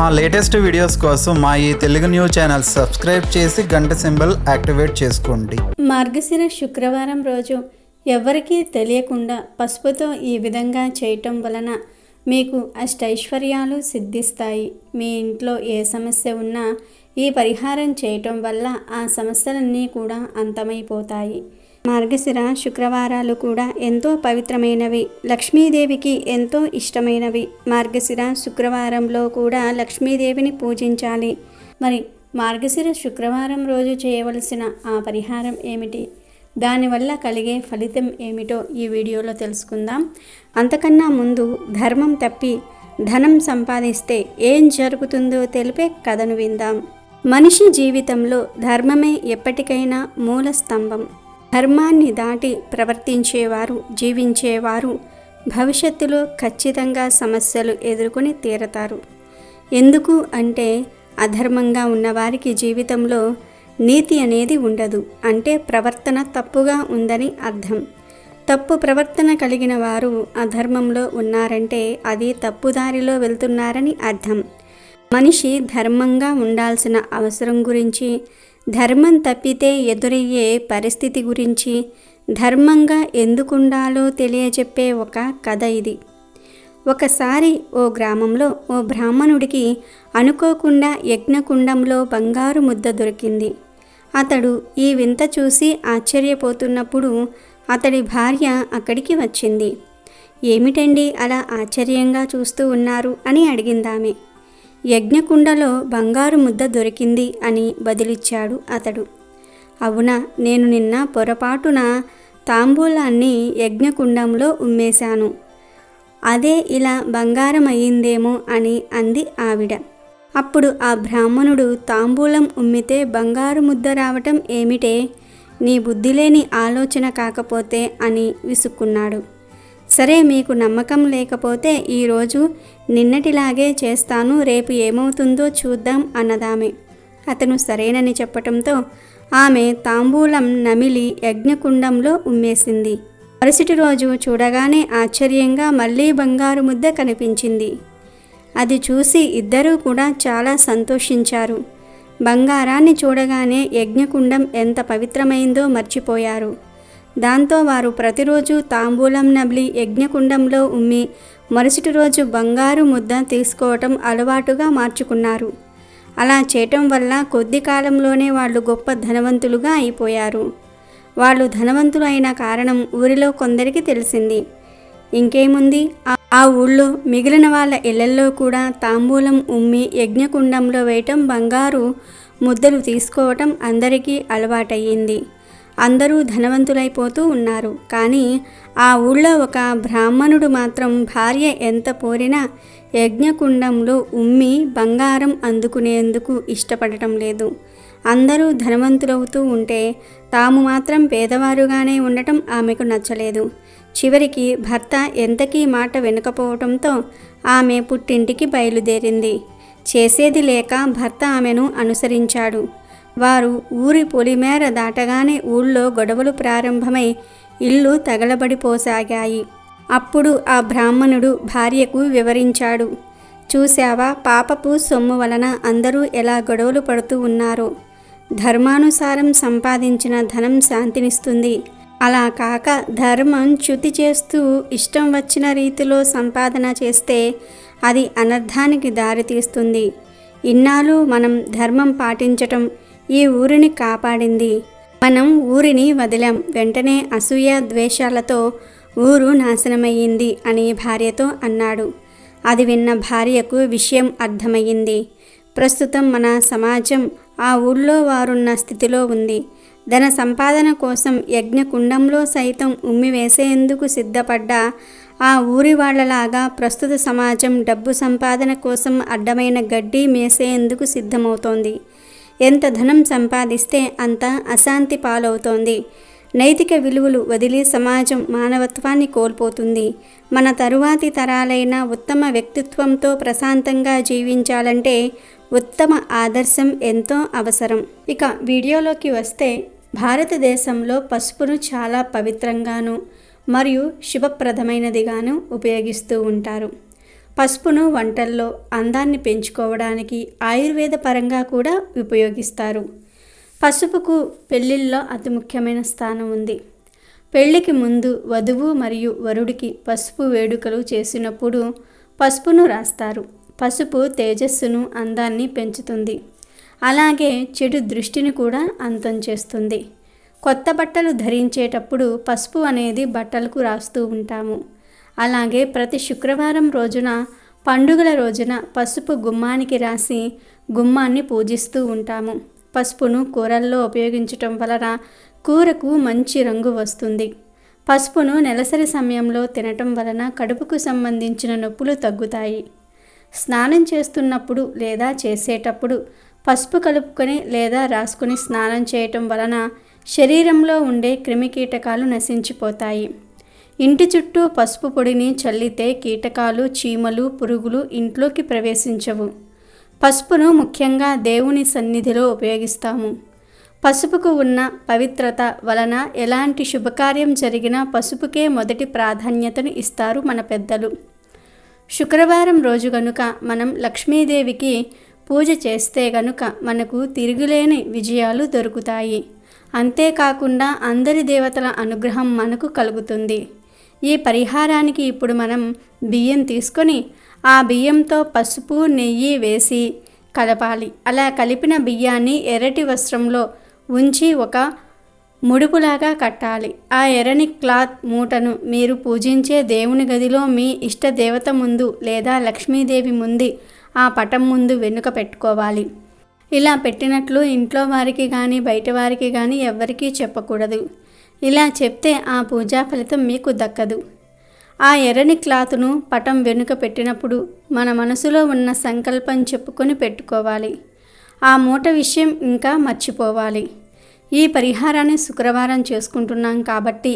మా latest videos కోసం మా ఈ తెలుగు న్యూస్ ఛానల్ సబ్స్క్రైబ్ చేసి గంట సింబల్ యాక్టివేట్ చేసుకోండి. మార్గశిర శుక్రవారం రోజు ఎవరికీ తెలియకుండా పసుపుతో ఈ విధంగా చేయటం వలన మీకు అష్టైశ్వర్యాలు సిద్ధిస్తాయి. మీ ఇంట్లో ఏ సమస్య ఉన్నా ఈ పరిహారం చేయటం వల్ల ఆ సమస్యలన్నీ కూడా అంతమైపోతాయి. మార్గశిర శుక్రవారాలు కూడా ఎంతో పవిత్రమైనవి. లక్ష్మీదేవికి ఎంతో ఇష్టమైనవి. మార్గశిర శుక్రవారంలో కూడా లక్ష్మీదేవిని పూజించాలి. మరి మార్గశిర శుక్రవారం రోజు చేయవలసిన ఆ పరిహారం ఏమిటి? దానివల్ల కలిగే ఫలితం ఏమిటో ఈ వీడియోలో తెలుసుకుందాం. అంతకన్నా ముందు ధర్మం తప్పి ధనం సంపాదిస్తే ఏం జరుగుతుందో తెలిపే కథను విందాం. మనిషి జీవితంలో ధర్మమే ఎప్పటికైనా మూల స్తంభం. ధర్మాన్ని దాటి ప్రవర్తించేవారు జీవించేవారు భవిష్యత్తులో ఖచ్చితంగా సమస్యలు ఎదుర్కొని తీరతారు. ఎందుకు అంటే అధర్మంగా ఉన్నవారికి జీవితంలో నీతి అనేది ఉండదు. అంటే ప్రవర్తన తప్పుగా ఉందని అర్థం. తప్పు ప్రవర్తన కలిగిన వారు అధర్మంలో ఉన్నారంటే అది తప్పుదారిలో వెళ్తున్నారని అర్థం. మనిషి ధర్మంగా ఉండాల్సిన అవసరం గురించి ధర్మం తప్పితే ఎదురయ్యే పరిస్థితి గురించి ధర్మంగా ఎందుకుండాలో తెలియజెప్పే ఒక కథ ఇది. ఒకసారి ఓ గ్రామంలో ఓ బ్రాహ్మణుడికి అనుకోకుండా యజ్ఞకుండంలో బంగారు ముద్ద దొరికింది. అతడు ఈ వింత చూసి ఆశ్చర్యపోతున్నప్పుడు అతడి భార్య అక్కడికి వచ్చింది. ఏమిటండి అలా ఆశ్చర్యంగా చూస్తూ ఉన్నారు? అని అడిగిందామె. యజ్ఞకుండలో బంగారు ముద్ద దొరికింది అని బదిలిచ్చాడు అతడు. అవునా నేను నిన్న పొరపాటున తాంబూలాన్ని యజ్ఞకుండంలో ఉమ్మేశాను. అదే ఇలా బంగారమయ్యిందేమో అని అంది ఆవిడ. అప్పుడు ఆ బ్రాహ్మణుడు తాంబూలం ఉమ్మితే బంగారు ముద్ద రావటం ఏమిటే? నీ బుద్ధిలేని ఆలోచన కాకపోతే అని విసుక్కున్నాడు. సరే మీకు నమ్మకం లేకపోతే ఈరోజు నిన్నటిలాగే చేస్తాను రేపు ఏమవుతుందో చూద్దాం అన్నదామె. అతను సరేనని చెప్పటంతో ఆమె తాంబూలం నమిలి యజ్ఞకుండంలో ఉమ్మేసింది. మరుసటి రోజు చూడగానే ఆశ్చర్యంగా మళ్ళీ బంగారు ముద్ద కనిపించింది. అది చూసి ఇద్దరూ కూడా చాలా సంతోషించారు. బంగారాన్ని చూడగానే యజ్ఞకుండం ఎంత పవిత్రమైందో మర్చిపోయారు. దాంతో వారు ప్రతిరోజు తాంబూలం నబ్లి యజ్ఞకుండంలో ఉమ్మి మరుసటి రోజు బంగారు ముద్ద తీసుకోవటం అలవాటుగా మార్చుకున్నారు. అలా చేయటం వల్ల కొద్ది కాలంలోనే వాళ్ళు గొప్ప ధనవంతులుగా అయిపోయారు. వాళ్ళు ధనవంతులు అయిన కారణం ఊరిలో కొందరికి తెలిసింది. ఇంకేముంది? ఆ- ఆ ఊళ్ళో మిగిలిన వాళ్ళ ఇళ్ళల్లో కూడా తాంబూలం ఉమ్మి యజ్ఞకుండంలో వేయటం బంగారు ముద్దలు తీసుకోవటం అందరికీ అలవాటయ్యింది. అందరూ ధనవంతులైపోతూ ఉన్నారు. కానీ ఆ ఊళ్ళో ఒక బ్రాహ్మణుడు మాత్రం భార్య ఎంత పోరినా యజ్ఞకుండంలో ఉమ్మి బంగారం అందుకునేందుకు ఇష్టపడటం లేదు. అందరూ ధనవంతులవుతూ ఉంటే తాము మాత్రం పేదవారుగానే ఉండటం ఆమెకు నచ్చలేదు. చివరికి భర్త ఎంతకీ మాట వినకపోవటంతో ఆమె పుట్టింటికి బయలుదేరింది. చేసేది లేక భర్త ఆమెను అనుసరించాడు. వారు ఊరి పొలిమేర దాటగానే ఊళ్ళో గొడవలు ప్రారంభమై ఇల్లు తగలబడిపోసాగాయి. అప్పుడు ఆ బ్రాహ్మణుడు భార్యకు వివరించాడు. చూశావా పాపపు సొమ్ము వలన అందరూ ఎలా గొడవలు పడుతూ ఉన్నారో. ధర్మానుసారం సంపాదించిన ధనం శాంతినిస్తుంది. అలా కాక ధర్మం చ్యుతి చేస్తూ ఇష్టం వచ్చిన రీతిలో సంపాదన చేస్తే అది అనర్థానికి దారితీస్తుంది. ఇన్నాళ్ళు మనం ధర్మం పాటించటం ఈ ఊరిని కాపాడింది. మనం ఊరిని వదిలాం. వెంటనే అసూయ ద్వేషాలతో ఊరు నాశనమయ్యింది అని భార్యతో అన్నాడు. అది విన్న భార్యకు విషయం అర్థమయ్యింది. ప్రస్తుతం మన సమాజం ఆ ఊళ్ళో వారున్న స్థితిలో ఉంది. ధన సంపాదన కోసం యజ్ఞకుండంలో సైతం ఉమ్మివేసేందుకు సిద్ధపడ్డ ఆ ఊరి వాళ్ళలాగా ప్రస్తుత సమాజం డబ్బు సంపాదన కోసం అడ్డమైన గడ్డి మేసేందుకు సిద్ధమవుతోంది. ఎంత ధనం సంపాదిస్తే అంత అశాంతి పాలవుతోంది. నైతిక విలువలు వదిలి సమాజం మానవత్వాన్ని కోల్పోతుంది. మన తరువాతి తరాలైన ఉత్తమ వ్యక్తిత్వంతో ప్రశాంతంగా జీవించాలంటే ఉత్తమ ఆదర్శం ఎంతో అవసరం. ఇక వీడియోలోకి వస్తే భారతదేశంలో పసుపును చాలా పవిత్రంగాను మరియు శుభప్రదమైనదిగాను ఉపయోగిస్తూ ఉంటారు. పసుపును వంటల్లో అందాన్ని పెంచుకోవడానికి ఆయుర్వేద పరంగా కూడా ఉపయోగిస్తారు. పసుపుకు పెళ్ళిళ్ళలో అతి ముఖ్యమైన స్థానం ఉంది. పెళ్ళికి ముందు వధువు మరియు వరుడికి పసుపు వేడుకలు చేసినప్పుడు పసుపును రాస్తారు. పసుపు తేజస్సును అందాన్ని పెంచుతుంది. అలాగే చెడు దృష్టిని కూడా అంతం చేస్తుంది. కొత్త బట్టలు ధరించేటప్పుడు పసుపు అనేది బట్టలకు రాస్తూ ఉంటాము. అలాగే ప్రతి శుక్రవారం రోజున పండుగల రోజున పసుపు గుమ్మానికి రాసి గుమ్మాన్ని పూజిస్తూ ఉంటాము. పసుపును కూరల్లో ఉపయోగించటం వలన కూరకు మంచి రంగు వస్తుంది. పసుపును నెలసరి సమయంలో తినటం వలన కడుపుకు సంబంధించిన నొప్పులు తగ్గుతాయి. స్నానం చేస్తున్నప్పుడు లేదా చేసేటప్పుడు పసుపు కలుపుకొని లేదా రాసుకొని స్నానం చేయటం వలన శరీరంలో ఉండే క్రిమికీటకాలు నశించిపోతాయి. ఇంటి చుట్టూ పసుపు పొడిని చల్లితే కీటకాలు చీమలు పురుగులు ఇంట్లోకి ప్రవేశించవు. పసుపును ముఖ్యంగా దేవుని సన్నిధిలో ఉపయోగిస్తాము. పసుపుకు ఉన్న పవిత్రత వలన ఎలాంటి శుభకార్యం జరిగినా పసుపుకే మొదటి ప్రాధాన్యతను ఇస్తారు మన పెద్దలు. శుక్రవారం రోజు గనుక మనం లక్ష్మీదేవికి పూజ చేస్తే గనుక మనకు తిరుగులేని విజయాలు దొరుకుతాయి. అంతేకాకుండా అందరి దేవతల అనుగ్రహం మనకు కలుగుతుంది. ఈ పరిహారానికి ఇప్పుడు మనం బియ్యం తీసుకొని ఆ బియ్యంతో పసుపు నెయ్యి వేసి కలపాలి. అలా కలిపిన బియ్యాన్ని ఎర్రటి వస్త్రంలో ఉంచి ఒక ముడుపులాగా కట్టాలి. ఆ ఎర్రని క్లాత్ మూటను మీరు పూజించే దేవుని గదిలో మీ ఇష్ట దేవత ముందు లేదా లక్ష్మీదేవి ముందు ఆ పటం ముందు వెనుక పెట్టుకోవాలి. ఇలా పెట్టినట్లు ఇంట్లో వారికి కానీ బయట వారికి కానీ ఎవ్వరికీ చెప్పకూడదు. ఇలా చెప్తే ఆ పూజా ఫలితం మీకు దక్కదు. ఆ ఎర్రని క్లాతును పటం వెనుక పెట్టినప్పుడు మన మనసులో ఉన్న సంకల్పం చెప్పుకొని పెట్టుకోవాలి. ఆ మూట విషయం ఇంకా మర్చిపోవాలి. ఈ పరిహారాన్ని శుక్రవారం చేసుకుంటున్నాం కాబట్టి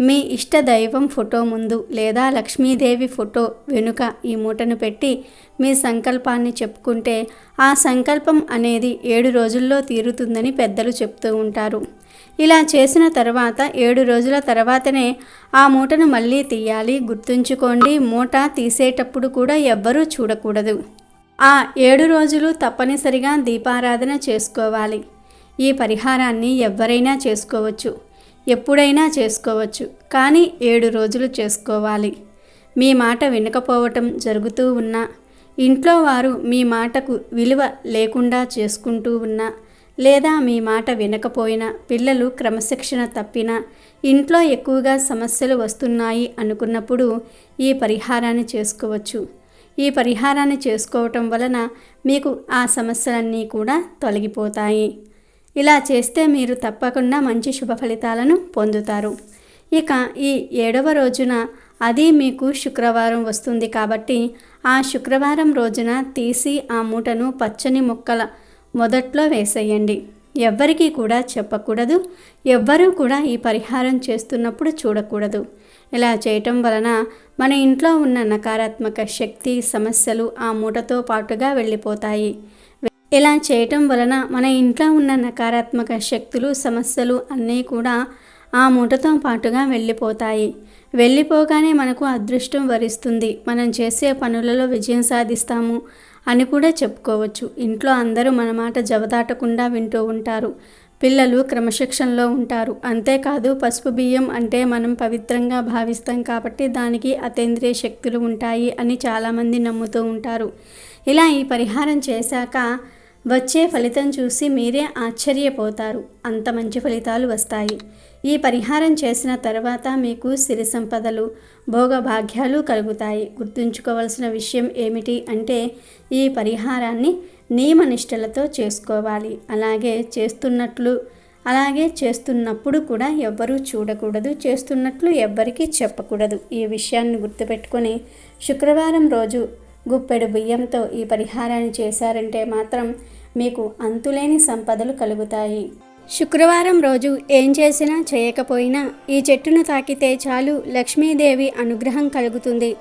మీ ఇష్ట దైవం ఫోటో ముందు లేదా లక్ష్మీదేవి ఫోటో వెనుక ఈ మూటను పెట్టి మీ సంకల్పాన్ని చెప్పుకుంటే ఆ సంకల్పం అనేది ఏడు రోజుల్లో తీరుతుందని పెద్దలు చెప్తూ ఉంటారు. ఇలా చేసిన తర్వాత ఏడు రోజుల తర్వాతనే ఆ మూటను మళ్ళీ తీయాలి. గుర్తుంచుకోండి మూట తీసేటప్పుడు కూడా ఎవ్వరూ చూడకూడదు. ఆ ఏడు రోజులు తప్పనిసరిగా దీపారాధన చేసుకోవాలి. ఈ పరిహారాన్ని ఎవరైనా చేసుకోవచ్చు. ఎప్పుడైనా చేసుకోవచ్చు. కానీ ఏడు రోజులు చేసుకోవాలి. మీ మాట వినకపోవటం జరుగుతూ ఉన్నా ఇంట్లో వారు మీ మాటకు విలువ లేకుండా చేసుకుంటూ ఉన్నా లేదా మీ మాట వినకపోయినా పిల్లలు క్రమశిక్షణ తప్పినా ఇంట్లో ఎక్కువగా సమస్యలు వస్తున్నాయి అనుకున్నప్పుడు ఈ పరిహారాన్ని చేసుకోవచ్చు. ఈ పరిహారాన్ని చేసుకోవటం వలన మీకు ఆ సమస్యలన్నీ కూడా తొలగిపోతాయి. ఇలా చేస్తే మీరు తప్పకుండా మంచి శుభ ఫలితాలను పొందుతారు. ఇక ఈ ఏడవ రోజున అది మీకు శుక్రవారం వస్తుంది కాబట్టి ఆ శుక్రవారం రోజున తీసి ఆ మూటను పచ్చని మొక్కల మొదట్లో వేసేయండి. ఎవ్వరికీ కూడా చెప్పకూడదు. ఎవ్వరూ కూడా ఈ పరిహారం చేస్తున్నప్పుడు చూడకూడదు. ఇలా చేయటం వలన మన ఇంట్లో ఉన్న నకారాత్మక శక్తి సమస్యలు ఆ మూటతో పాటుగా వెళ్ళిపోతాయి. ఇలా చేయటం వలన మన ఇంట్లో ఉన్న నకారాత్మక శక్తులు సమస్యలు అన్నీ కూడా ఆ మూటతో పాటుగా వెళ్ళిపోతాయి. వెళ్ళిపోగానే మనకు అదృష్టం వరిస్తుంది. మనం చేసే పనులలో విజయం సాధిస్తాము. అని కూడా చెప్పుకోవచ్చు. ఇంట్లో అందరూ మన మాట జవదాటకుండా వింటూ ఉంటారు. పిల్లలు క్రమశిక్షణలో ఉంటారు. అంతేకాదు పసుపు బియ్యం అంటే మనం పవిత్రంగా భావిస్తాం కాబట్టి దానికి అతేంద్రియ శక్తులు ఉంటాయి అని చాలామంది నమ్ముతూ ఉంటారు. ఇలా ఈ పరిహారం చేశాక వచ్చే ఫలితం చూసి మీరే ఆశ్చర్యపోతారు. అంత మంచి ఫలితాలు వస్తాయి. ఈ పరిహారం చేసిన తర్వాత మీకు సిరి సంపదలు భోగభాగ్యాలు కలుగుతాయి. గుర్తుంచుకోవాల్సిన విషయం ఏమిటి అంటే ఈ పరిహారాన్ని నియమనిష్టలతో చేసుకోవాలి. అలాగే చేస్తున్నట్లు అలాగే చేస్తున్నప్పుడు కూడా ఎవ్వరూ చూడకూడదు చేస్తున్నట్లు ఎవ్వరికీ చెప్పకూడదు. ఈ విషయాన్ని గుర్తుపెట్టుకొని శుక్రవారం రోజు గుప్పెడు బియ్యంతో ఈ పరిహారాన్ని చేశారంటే మాత్రం మీకు అంతులేని సంపదలు కలుగుతాయి. శుక్రవారం రోజు ఏం చేసినా చేయకపోయినా ఈ చెట్టును తాకితే చాలు లక్ష్మీదేవి అనుగ్రహం కలుగుతుంది.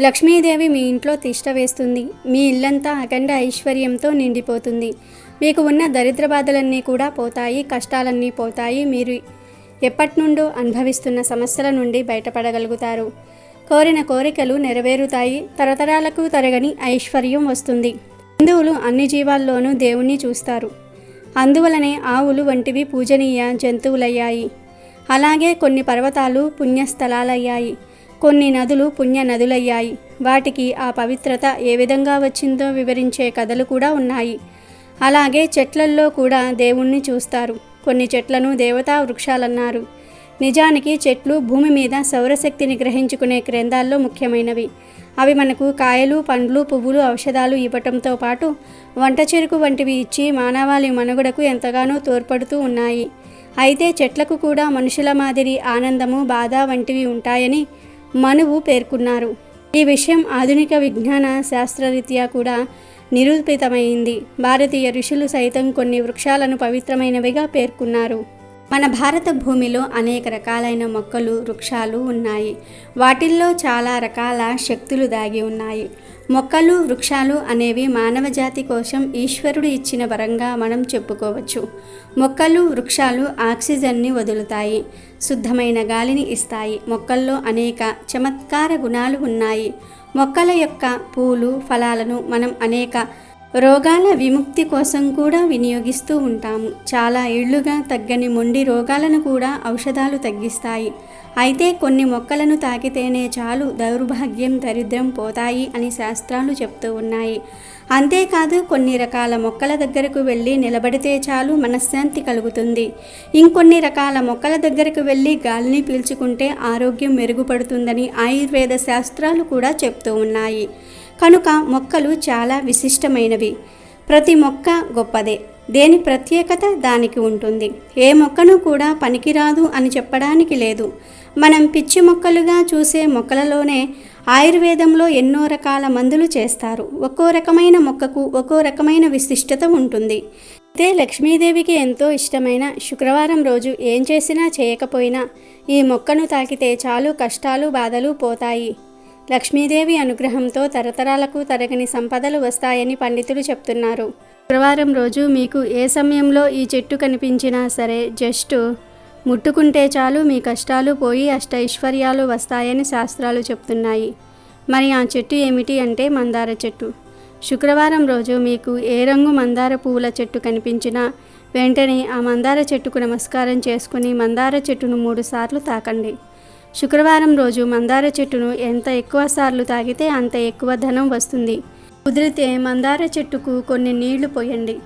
లక్ష్మీదేవి మీ ఇంట్లో తిష్ట వేస్తుంది. మీ ఇల్లంతా అఖండ ఐశ్వర్యంతో నిండిపోతుంది. మీకు ఉన్న దరిద్ర బాధలన్నీ కూడా పోతాయి కష్టాలన్నీ పోతాయి. మీరు ఎప్పటి నుండో అనుభవిస్తున్న సమస్యల నుండి బయటపడగలుగుతారు. కోరిన కోరికలు నెరవేరుతాయి. తరతరాలకు తరగని ఐశ్వర్యం వస్తుంది. హిందువులు అన్ని జీవాల్లోనూ దేవుణ్ణి చూస్తారు. అందువలనే ఆవులు వంటివి పూజనీయ జంతువులయ్యాయి. అలాగే కొన్ని పర్వతాలు పుణ్యస్థలాలయ్యాయి. కొన్ని నదులు పుణ్య నదులయ్యాయి వాటికి ఆ పవిత్రత ఏ విధంగా వచ్చిందో వివరించే కథలు కూడా ఉన్నాయి. అలాగే చెట్లల్లో కూడా దేవుణ్ణి చూస్తారు. కొన్ని చెట్లను దేవతా వృక్షాలన్నారు. నిజానికి చెట్లు భూమి మీద సౌరశక్తిని గ్రహించుకునే గ్రంథాల్లో ముఖ్యమైనవి. అవి మనకు కాయలు పండ్లు పువ్వులు ఔషధాలు ఇవ్వటంతో పాటు వంట చెరుకు వంటివి ఇచ్చి మానవాళి మనుగడకు ఎంతగానో తోడ్పడుతూ ఉన్నాయి. అయితే చెట్లకు కూడా మనుషుల మాదిరి ఆనందము బాధ వంటివి ఉంటాయని మనువు పేర్కొన్నారు. ఈ విషయం ఆధునిక విజ్ఞాన శాస్త్రరీత్యా కూడా నిరూపితమైంది. భారతీయ ఋషులు సైతం కొన్ని వృక్షాలను పవిత్రమైనవిగా పేర్కొన్నారు. మన భారత భూమిలో అనేక రకాలైన మొక్కలు వృక్షాలు ఉన్నాయి. వాటిల్లో చాలా రకాల శక్తులు దాగి ఉన్నాయి. మొక్కలు వృక్షాలు అనేవి మానవ జాతి కోసం ఈశ్వరుడు ఇచ్చిన వరంగా మనం చెప్పుకోవచ్చు. మొక్కలు వృక్షాలు ఆక్సిజన్ని వదులుతాయి శుద్ధమైన గాలిని ఇస్తాయి. మొక్కల్లో అనేక చమత్కార గుణాలు ఉన్నాయి. మొక్కల యొక్క పూలు ఫలాలను మనం అనేక రోగాల విముక్తి కోసం కూడా వినియోగిస్తూ ఉంటాము. చాలా ఏళ్ళుగా తగ్గని మొండి రోగాలను కూడా ఔషధాలు తగ్గిస్తాయి. అయితే కొన్ని మొక్కలను తాకితేనే చాలు దౌర్భాగ్యం దరిద్రం పోతాయి అని శాస్త్రాలు చెప్తూ ఉన్నాయి. అంతేకాదు కొన్ని రకాల మొక్కల దగ్గరకు వెళ్ళి నిలబడితే చాలు మనశ్శాంతి కలుగుతుంది. ఇంకొన్ని రకాల మొక్కల దగ్గరకు వెళ్ళి గాలిని పీల్చుకుంటే ఆరోగ్యం మెరుగుపడుతుందని ఆయుర్వేద శాస్త్రాలు కూడా చెప్తూ ఉన్నాయి. కనుక మొక్కలు చాలా విశిష్టమైనవి. ప్రతి మొక్క గొప్పదే. దేని ప్రత్యేకత దానికి ఉంటుంది. ఏ మొక్కను కూడా పనికిరాదు అని చెప్పడానికి లేదు. మనం పిచ్చి మొక్కలుగా చూసే మొక్కలలోనే ఆయుర్వేదంలో ఎన్నో రకాల మందులు చేస్తారు. ఒక్కో రకమైన మొక్కకు ఒక్కో రకమైన విశిష్టత ఉంటుంది. అయితే లక్ష్మీదేవికి ఎంతో ఇష్టమైన శుక్రవారం రోజు ఏం చేసినా చేయకపోయినా ఈ మొక్కను తాకితే చాలు కష్టాలు బాధలు పోతాయి. లక్ష్మీదేవి అనుగ్రహంతో తరతరాలకు తరగని సంపదలు వస్తాయని పండితులు చెప్తున్నారు. శుక్రవారం రోజు మీకు ఏ సమయంలో ఈ చెట్టు కనిపించినా సరే జస్ట్ ముట్టుకుంటే చాలు మీ కష్టాలు పోయి అష్టైశ్వర్యాలు వస్తాయని శాస్త్రాలు చెప్తున్నాయి. మరి ఆ చెట్టు ఏమిటి అంటే మందార చెట్టు. శుక్రవారం రోజు మీకు ఏ రంగు మందార పువ్వుల చెట్టు కనిపించినా వెంటనే ఆ మందార చెట్టుకు నమస్కారం చేసుకుని మందార చెట్టును మూడుసార్లు తాకండి. శుక్రవారం రోజు మందార చెట్టును ఎంత ఎక్కువ సార్లు తాగితే అంత ఎక్కువ ధనం వస్తుంది. కుదిరితే మందార చెట్టుకు కొన్ని నీళ్ళు పోయండి.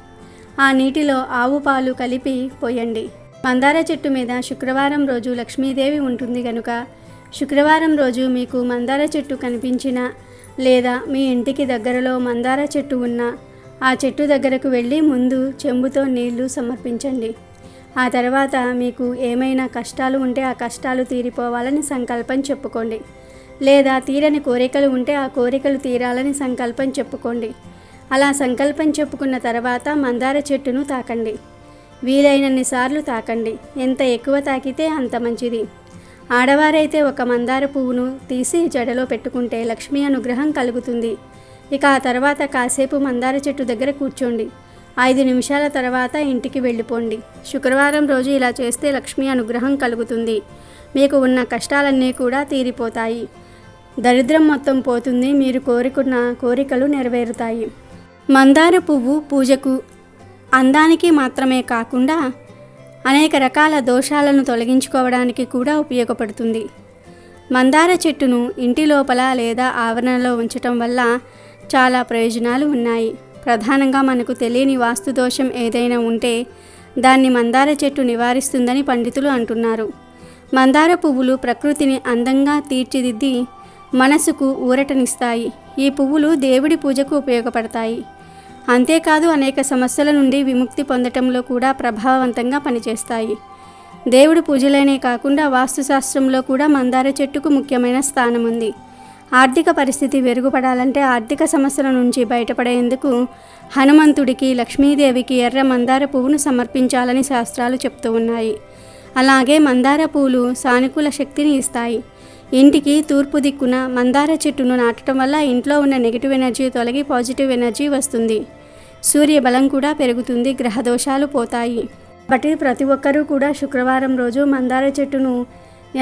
ఆ నీటిలో ఆవు పాలు కలిపి పోయండి. మందార చెట్టు మీద శుక్రవారం రోజు లక్ష్మీదేవి ఉంటుంది కనుక శుక్రవారం రోజు మీకు మందార చెట్టు కనిపించినా లేదా మీ ఇంటికి దగ్గరలో మందార చెట్టు ఉన్నా ఆ చెట్టు దగ్గరకు వెళ్ళి ముందు చెంబుతో నీళ్ళు సమర్పించండి. ఆ తర్వాత మీకు ఏమైనా కష్టాలు ఉంటే ఆ కష్టాలు తీరిపోవాలని సంకల్పం చెప్పుకోండి. లేదా తీరని కోరికలు ఉంటే ఆ కోరికలు తీరాలని సంకల్పం చెప్పుకోండి. అలా సంకల్పం చెప్పుకున్న తర్వాత మందార చెట్టును తాకండి. వీలైనన్ని సార్లు తాకండి. ఎంత ఎక్కువ తాకితే అంత మంచిది. ఆడవారైతే ఒక మందార పువ్వును తీసి జడలో పెట్టుకుంటే లక్ష్మీ అనుగ్రహం కలుగుతుంది. ఇక ఆ తర్వాత కాసేపు మందార చెట్టు దగ్గర కూర్చోండి. ఐదు నిమిషాల తర్వాత ఇంటికి వెళ్ళిపోండి. శుక్రవారం రోజు ఇలా చేస్తే లక్ష్మీ అనుగ్రహం కలుగుతుంది. మీకు ఉన్న కష్టాలన్నీ కూడా తీరిపోతాయి. దరిద్రం మొత్తం పోతుంది. మీరు కోరుకున్న కోరికలు నెరవేరుతాయి. మందార పువ్వు పూజకు అందానికి మాత్రమే కాకుండా అనేక రకాల దోషాలను తొలగించుకోవడానికి కూడా ఉపయోగపడుతుంది. మందార చెట్టును ఇంటి లోపల లేదా ఆవరణలో ఉంచటం వల్ల చాలా ప్రయోజనాలు ఉన్నాయి. ప్రధానంగా మనకు తెలియని వాస్తు దోషం ఏదైనా ఉంటే దాన్ని మందార చెట్టు నివారిస్తుందని పండితులు అంటున్నారు. మందార పువ్వులు ప్రకృతిని అందంగా తీర్చిదిద్ది మనసుకు ఊరటనిస్తాయి. ఈ పువ్వులు దేవుడి పూజకు ఉపయోగపడతాయి. అంతేకాదు అనేక సమస్యల నుండి విముక్తి పొందటంలో కూడా ప్రభావవంతంగా పనిచేస్తాయి. దేవుడి పూజలనే కాకుండా వాస్తుశాస్త్రంలో కూడా మందార చెట్టుకు ముఖ్యమైన స్థానం ఉంది ఆర్థిక పరిస్థితి మెరుగుపడాలంటే ఆర్థిక సమస్యల నుంచి బయటపడేందుకు హనుమంతుడికి లక్ష్మీదేవికి ఎర్ర మందార పువ్వును సమర్పించాలని శాస్త్రాలు చెప్తూ ఉన్నాయి. అలాగే మందార పువ్వులు సానుకూల శక్తిని ఇస్తాయి. ఇంటికి తూర్పు దిక్కున మందార చెట్టును నాటడం వల్ల ఇంట్లో ఉన్న నెగిటివ్ ఎనర్జీ తొలగి పాజిటివ్ ఎనర్జీ వస్తుంది. సూర్య బలం కూడా పెరుగుతుంది గ్రహ దోషాలు పోతాయి. కాబట్టి ప్రతి ఒక్కరూ కూడా శుక్రవారం రోజు మందార చెట్టును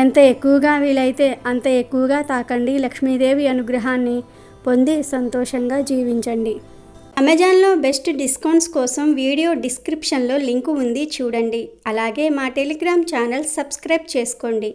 ఎంత ఎక్కువగా వీలైతే అంత ఎక్కువగా తాకండి లక్ష్మీదేవి అనుగ్రహాన్ని పొంది సంతోషంగా జీవించండి. అమెజాన్లో బెస్ట్ డిస్కౌంట్స్ కోసం వీడియో డిస్క్రిప్షన్లో లింకు ఉంది చూడండి. అలాగే మా టెలిగ్రామ్ ఛానల్ సబ్స్క్రైబ్ చేసుకోండి.